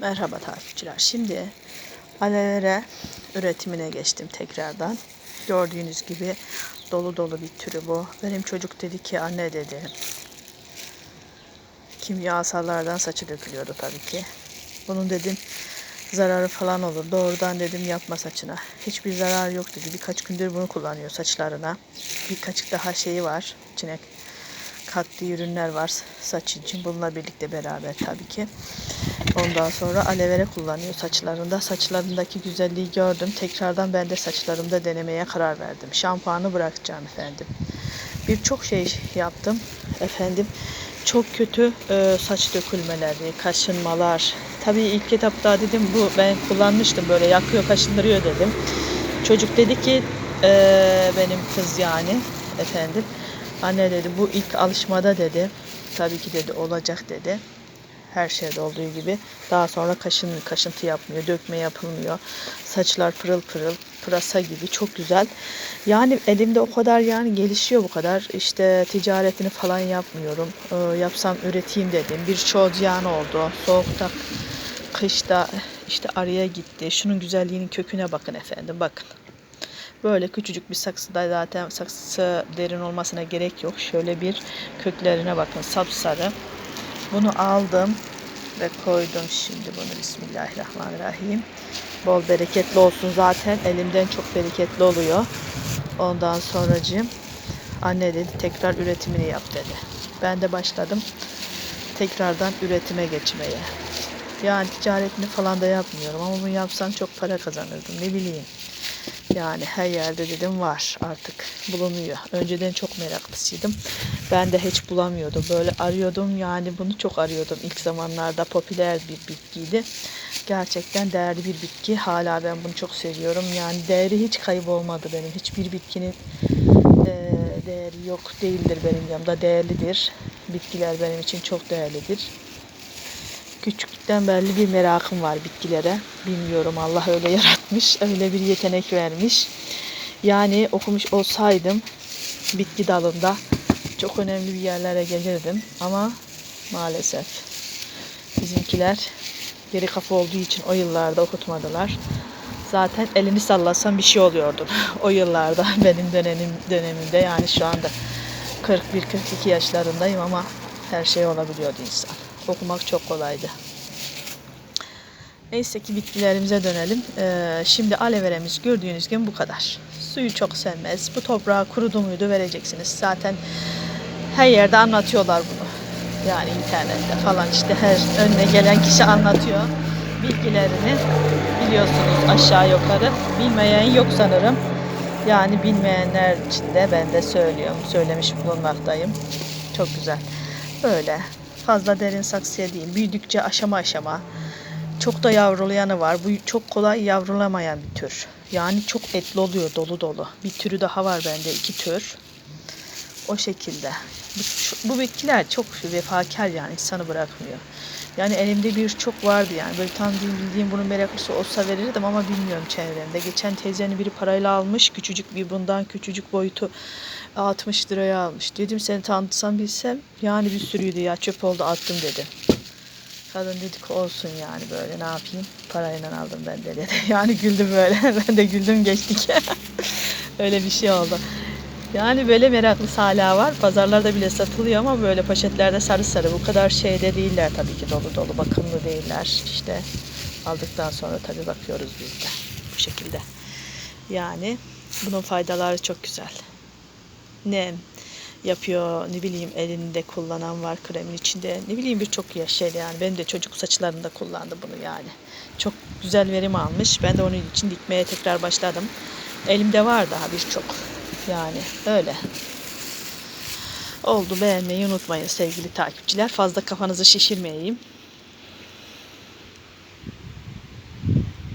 Merhaba takipçiler. Şimdi aloe üretimine geçtim tekrardan. Gördüğünüz gibi dolu dolu bir türü bu. Benim çocuk dedi ki anne dedi. Kimyasallardan saçı dökülüyordu tabii ki. Bunun dedim zararı falan olur. Doğrudan dedim yapma saçına. Hiçbir zarar yok dedi. Birkaç gündür bunu kullanıyor saçlarına. Birkaç daha şeyi var. İçine kattığı ürünler var saç için. Bununla birlikte beraber tabii ki. Ondan sonra aloe vera kullanıyor saçlarında. Saçlarındaki güzelliği gördüm. Tekrardan ben de saçlarımda denemeye karar verdim. Şampuanı bırakacağım efendim. Birçok şey yaptım efendim. Çok kötü e, saç dökülmeleri, kaşınmalar. Tabii ilk etapta dedim bu ben kullanmıştım böyle yakıyor kaşındırıyor dedim. Çocuk dedi ki e, benim kız yani efendim. Anne dedi bu ilk alışmada dedi. Tabii ki dedi olacak dedi her şeyde olduğu gibi. Daha sonra kaşın, kaşıntı yapmıyor, dökme yapılmıyor. Saçlar pırıl pırıl, pırasa gibi çok güzel. Yani elimde o kadar yani gelişiyor bu kadar. İşte ticaretini falan yapmıyorum. Ee, yapsam üreteyim dedim. Birçoğu ziyan oldu. Soğukta, kışta işte araya gitti. Şunun güzelliğinin köküne bakın efendim bakın. Böyle küçücük bir saksıda zaten saksı derin olmasına gerek yok. Şöyle bir köklerine bakın sapsarı. Bunu aldım ve koydum şimdi bunu Bismillahirrahmanirrahim. Bol bereketli olsun zaten elimden çok bereketli oluyor. Ondan sonracığım anne dedi tekrar üretimini yap dedi. Ben de başladım tekrardan üretime geçmeye. Yani ticaretini falan da yapmıyorum ama bunu yapsam çok para kazanırdım ne bileyim. Yani her yerde dedim var artık bulunuyor. Önceden çok meraklısıydım. Ben de hiç bulamıyordum. Böyle arıyordum yani bunu çok arıyordum. İlk zamanlarda popüler bir bitkiydi. Gerçekten değerli bir bitki. Hala ben bunu çok seviyorum. Yani değeri hiç kaybolmadı benim. Hiçbir bitkinin e, değeri yok değildir benim yanımda. Değerlidir. Bitkiler benim için çok değerlidir. Küçüklükten belli bir merakım var bitkilere. Bilmiyorum Allah öyle yaratmış, öyle bir yetenek vermiş. Yani okumuş olsaydım bitki dalında çok önemli bir yerlere gelirdim ama maalesef bizimkiler geri kafa olduğu için o yıllarda okutmadılar. Zaten elini sallasam bir şey oluyordu. o yıllarda benim dönemim dönemimde yani şu anda 41-42 yaşlarındayım ama her şey olabiliyordu insan okumak çok kolaydı. Neyse ki bitkilerimize dönelim. Ee, şimdi aloe veremiz gördüğünüz gibi bu kadar. Suyu çok sevmez. Bu toprağa kurudu muydu vereceksiniz. Zaten her yerde anlatıyorlar bunu. Yani internette falan işte her önüne gelen kişi anlatıyor bilgilerini. Biliyorsunuz aşağı yukarı. Bilmeyen yok sanırım. Yani bilmeyenler için de ben de söylüyorum. Söylemiş bulunmaktayım. Çok güzel. Böyle fazla derin saksıya değil. Büyüdükçe aşama aşama. Çok da yavrulayanı var. Bu çok kolay yavrulamayan bir tür. Yani çok etli oluyor dolu dolu. Bir türü daha var bende iki tür. O şekilde. Bu, şu, bu bitkiler çok vefakar yani insanı bırakmıyor. Yani elimde bir çok vardı yani. Böyle tam bildiğim bunun meraklısı olsa verirdim ama bilmiyorum çevremde. Geçen teyzenin biri parayla almış. Küçücük bir bundan küçücük boyutu 60 liraya almış. Dedim seni tanıtsam bilsem yani bir sürüydü ya çöp oldu attım dedi. Kadın dedik olsun yani böyle ne yapayım parayla aldım ben de dedi. Yani güldüm böyle ben de güldüm geçtik. Öyle bir şey oldu. Yani böyle meraklı hala var. Pazarlarda bile satılıyor ama böyle poşetlerde sarı sarı. Bu kadar şeyde değiller tabii ki dolu dolu. Bakımlı değiller. İşte aldıktan sonra tabii bakıyoruz biz de. Bu şekilde. Yani bunun faydaları çok güzel. Nem yapıyor. Ne bileyim elinde kullanan var kremin içinde. Ne bileyim birçok şey yani. Benim de çocuk saçlarında kullandı bunu yani. Çok güzel verim almış. Ben de onun için dikmeye tekrar başladım. Elimde var daha birçok. Yani öyle. Oldu beğenmeyi unutmayın sevgili takipçiler. Fazla kafanızı şişirmeyeyim.